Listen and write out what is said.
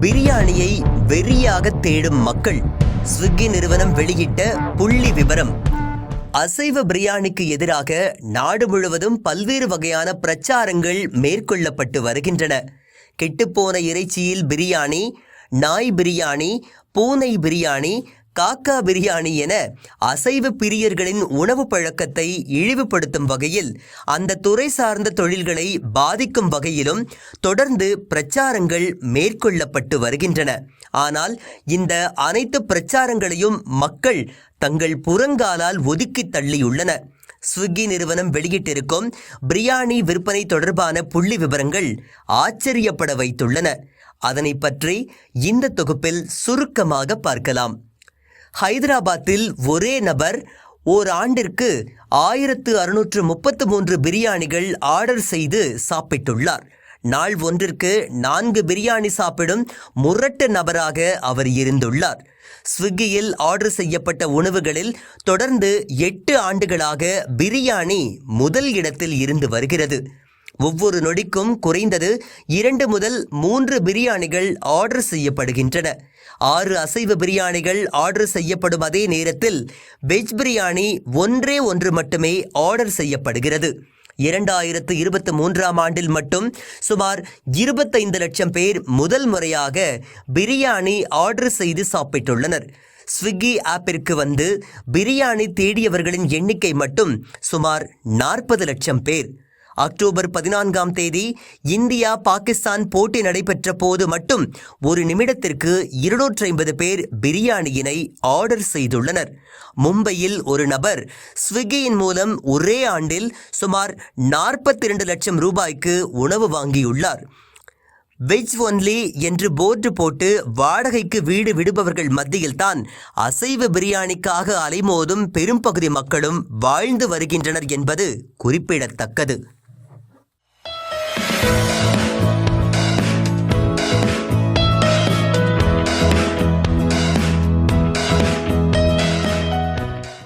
பிரியாணியை வெறியாக தேடும் மக்கள் ஸ்விக்கி நிறுவனம் வெளியிட்ட புள்ளி விவரம். அசைவ பிரியாணிக்கு எதிராக நாடு முழுவதும் பல்வேறு வகையான பிரச்சாரங்கள் மேற்கொள்ளப்பட்டு வருகின்றன. கெட்டுப்போன இறைச்சியில் பிரியாணி நாய் பிரியாணி பூனை பிரியாணி காக்கா பிரியாணி என அசைவ பிரியர்களின் உணவு பழக்கத்தை இழிவுபடுத்தும் வகையில் அந்த துறை சார்ந்த தொழில்களை பாதிக்கும் வகையிலும் தொடர்ந்து பிரச்சாரங்கள் மேற்கொள்ளப்பட்டு வருகின்றன. ஆனால் இந்த அனைத்து பிரச்சாரங்களையும் மக்கள் தங்கள் புறங்காலால் ஒதுக்கி தள்ளியுள்ளன. ஸ்விக்கி நிறுவனம் வெளியிட்டிருக்கும் பிரியாணி விற்பனை தொடர்பான புள்ளி விவரங்கள் ஆச்சரியப்பட வைத்துள்ளன. அதனை பற்றி இந்த தொகுப்பில் சுருக்கமாக பார்க்கலாம். ஹைதராபாத்தில் ஒரே நபர் ஓர் ஆண்டிற்கு ஆயிரத்து அறுநூற்று முப்பத்து மூன்று பிரியாணிகள் ஆர்டர் செய்து சாப்பிட்டுள்ளார். நாள் ஒன்றிற்கு நான்கு பிரியாணி சாப்பிடும் முரட்டு நபராக அவர் இருந்துள்ளார். ஸ்விக்கியில் ஆர்டர் செய்யப்பட்ட உணவுகளில் தொடர்ந்து எட்டு ஆண்டுகளாக பிரியாணி முதல் இடத்தில் இருந்து வருகிறது. ஒவ்வொரு நொடிக்கும் குறைந்தது இரண்டு முதல் மூன்று பிரியாணிகள் ஆர்டர் செய்யப்படுகின்றன. ஆறு அசைவ பிரியாணிகள் ஆர்டர் செய்யப்படும் அதே நேரத்தில் வெஜ் பிரியாணி ஒன்றே ஒன்று மட்டுமே ஆர்டர் செய்யப்படுகிறது. இரண்டாயிரத்து இருபத்தி மூன்றாம் ஆண்டில் மட்டும் சுமார் இருபத்தைந்து லட்சம் பேர் முதல் முறையாக பிரியாணி ஆர்டர் செய்து சாப்பிட்டுள்ளனர். ஸ்விக்கி ஆப்பிற்கு வந்து பிரியாணி தேடியவர்களின் எண்ணிக்கை மட்டும் சுமார் நாற்பது லட்சம் பேர். அக்டோபர் பதினான்காம் தேதி இந்தியா பாகிஸ்தான் போட்டி நடைபெற்ற போது மட்டும் ஒரு நிமிடத்திற்கு இருநூற்றி ஐம்பது பேர் பிரியாணியினை ஆர்டர் செய்துள்ளனர். மும்பையில் ஒரு நபர் ஸ்விக்கியின் மூலம் ஒரே ஆண்டில் சுமார் நாற்பத்தி இரண்டு லட்சம் ரூபாய்க்கு உணவு வாங்கியுள்ளார். வெஜ் ஒன்லி என்று போர்டு போட்டு வாடகைக்கு வீடு விடுபவர்கள் மத்தியில்தான் அசைவ பிரியாணிக்காக அலைமோதும் பெரும்பகுதி மக்களும் வாழ்ந்து வருகின்றனர் என்பது குறிப்பிடத்தக்கது.